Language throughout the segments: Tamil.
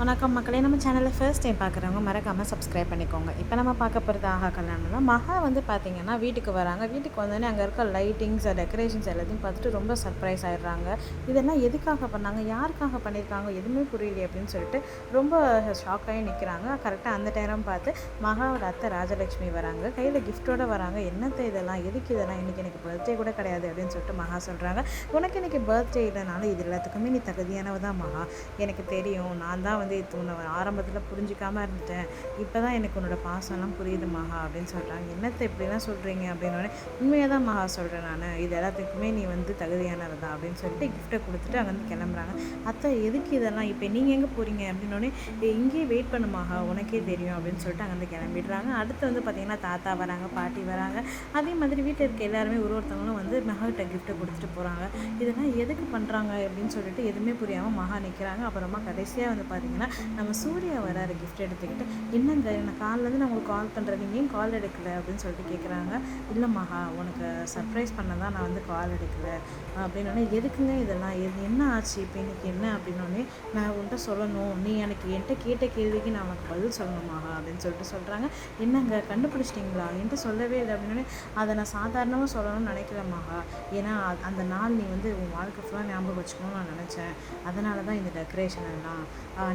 வணக்கம் மக்களே நம்ம சேனலில் ஃபர்ஸ்ட் டைம் பார்க்குறவங்க மறக்காமல் சப்ஸ்கிரைப் பண்ணிக்கோங்க. இப்போ நம்ம பார்க்க போகிறது ஆஹா கல்யாணம்னா மகா வந்து பார்த்தீங்கன்னா வீட்டுக்கு வராங்க. வீட்டுக்கு வந்தோடனே அங்கே இருக்க லைட்டிங்ஸ் டெக்கரேஷன்ஸ் எல்லாத்தையும் பார்த்துட்டு ரொம்ப சர்ப்ரைஸ் ஆகிடுறாங்க இதெல்லாம் எதுக்காக பண்ணாங்க? யாருக்காக பண்ணியிருக்காங்க எதுவுமே புரியலையே அப்படின்னு சொல்லிட்டு ரொம்ப ஷாக் ஆகி நிற்கிறாங்க கரெக்டாக அந்த டைம் பார்த்து மகாவோட அத்தை ராஜலட்சுமி வராங்க. கையில் கிஃப்ட்டோடு வராங்க. என்னத்தை இதெல்லாம்? எதுக்கு இதெல்லாம்? இன்றைக்கி எனக்கு பர்த்டே கூட கிடையாது அப்படின்னு சொல்லிட்டு மகா சொல்கிறாங்க உனக்கு இன்றைக்கி பர்த்டே இல்லைனாலும் இது எல்லாத்துக்குமே நீ தகுதியானவ தான் மகா. எனக்கு தெரியும். நான் தான் வந்து இது உன்னை ஆரம்பத்தில் புரிஞ்சிக்காமல் இருந்துட்டேன். இப்போ தான் எனக்கு உன்னோட பாசம்லாம் புரியுது மகா அப்படின்னு சொல்கிறாங்க என்னத்தை இப்படிலாம் சொல்கிறீங்க அப்படின்னோடனே உண்மையாக தான் மகா சொல்கிறேன் நான். இது எல்லாத்துக்குமே நீ வந்து தகுதியானவ தான் அப்படின்னு சொல்லிட்டு கிஃப்ட்டை கொடுத்துட்டு அங்கேருந்து கிளம்புறாங்க. அத்தை எதுக்கு இதெல்லாம்? இப்போ நீங்கள் எங்கே போகிறீங்க அப்படின்னோடனே இங்கேயே வெயிட் பண்ணு மகா உனக்கே தெரியும் அப்படின்னு சொல்லிட்டு அங்கேருந்து கிளம்பிடுறாங்க. அடுத்து வந்து பார்த்திங்கன்னா தாத்தா வராங்க பாட்டி வராங்க. அதே மாதிரி வீட்டில் இருக்க எல்லாருமே ஒரு ஒருத்தவங்களும் வந்து மகாகிட்ட கிஃப்ட்டை கொடுத்துட்டு போகிறாங்க இதெல்லாம் எதுக்கு பண்ணுறாங்க அப்படின்னு சொல்லிட்டு எதுவுமே புரியாமல் மகா நிற்கிறாங்க அப்புறமா கடைசியாக வந்து பார்த்திங்கன்னா நம்ம சூர்யா வராரு கிஃப்ட் எடுத்துக்கிட்டு என்னங்க நான் காலிலேருந்து நான் உங்களுக்கு கால் பண்ணுறது நீங்கள் ஏன் கால் எடுக்கலை? அப்படின்னு சொல்லிட்டு கேட்குறாங்க இல்லை மகா உனக்கு சர்ப்ரைஸ் பண்ண தான் நான் வந்து கால் எடுக்கலை. அப்படின்னோடனே எதுக்குங்க இதெல்லாம்? எது என்ன ஆச்சு? இப்போ இன்னைக்கு என்ன? அப்படின்னோடனே நான் உன்கிட்ட சொல்லணும். நீ எனக்கு என்கிட்ட கேட்ட கேள்விக்கு நான் உனக்கு பதில் சொல்லணும் மகா அப்படின்னு சொல்லிட்டு சொல்கிறாங்க என்னங்க கண்டுபிடிச்சிட்டிங்களா? என்கிட்ட சொல்லவே இல்லை. அப்படின்னோடனே அதை நான் சாதாரணமாக சொல்லணும்னு நினைக்கிறேன் மகா. ஏன்னா அந்த நாள் நீ வந்து உன் வாழ்க்கை ஃபுல்லாக ஞாபகம் வச்சுக்கணும்னு நான் நினச்சேன். அதனால தான் இந்த டெக்கரேஷன் எல்லாம்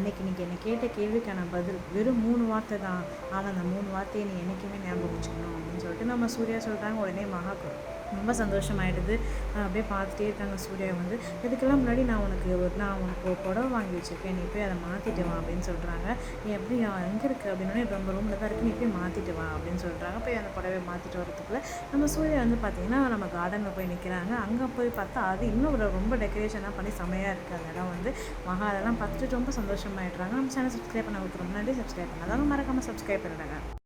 அன்னைக்கு நீங்கள் என்னை கேட்ட கேள்விக்கான பதில் வெறும் மூணு வார்த்தை தான். ஆனால் அந்த மூணு வார்த்தையை நீ என்றைக்குமே ஞாபகம் வச்சுக்கணும் அப்படின்னு சொல்லிட்டு நம்ம சூர்யா சொல்கிறாங்க உடனே மகாக்கு ரொம்ப சந்தோஷமாயிடுது. அப்படியே பார்த்துட்டே இருக்காங்க சூர்யா வந்து. இதுக்கெல்லாம் முன்னாடி நான் உனக்கு ஒரு நான் உனக்கு ஒரு புடவை வாங்கி வச்சுருக்கேன். நீ போய் அதை மாற்றிட்டு வா அப்படின்னு சொல்கிறாங்க நீ எப்படி எங்கே இருக்குது அப்படின்னே ரொம்ப ரூமில் தான் இருக்குது நீ போய் மாற்றிட்டு வா அப்படின்னு சொல்கிறாங்க போய் அந்த புடவை மாற்றிட்டு வரதுக்குள்ளே நம்ம சூர்யா வந்து பார்த்திங்கன்னா நம்ம கார்டனில் போய் நிற்கிறாங்க அங்கே போய் பார்த்தா அது இன்னும் ஒரு ரொம்ப டெக்கரேஷனாக பண்ணி செமையாக இருக்குது அந்த இடம் வந்து மகா அதெல்லாம் பார்த்துட்டு ரொம்ப சந்தோஷமாயிடுறாங்க. நம்ம சேனல் சப்ஸ்கிரைப் பண்ண ரொம்ப முன்னாடி சப்ஸ்கிரைப் பண்ணாதாங்க மறக்காமல் சப்ஸ்கிரைப் பண்ணிடுங்க.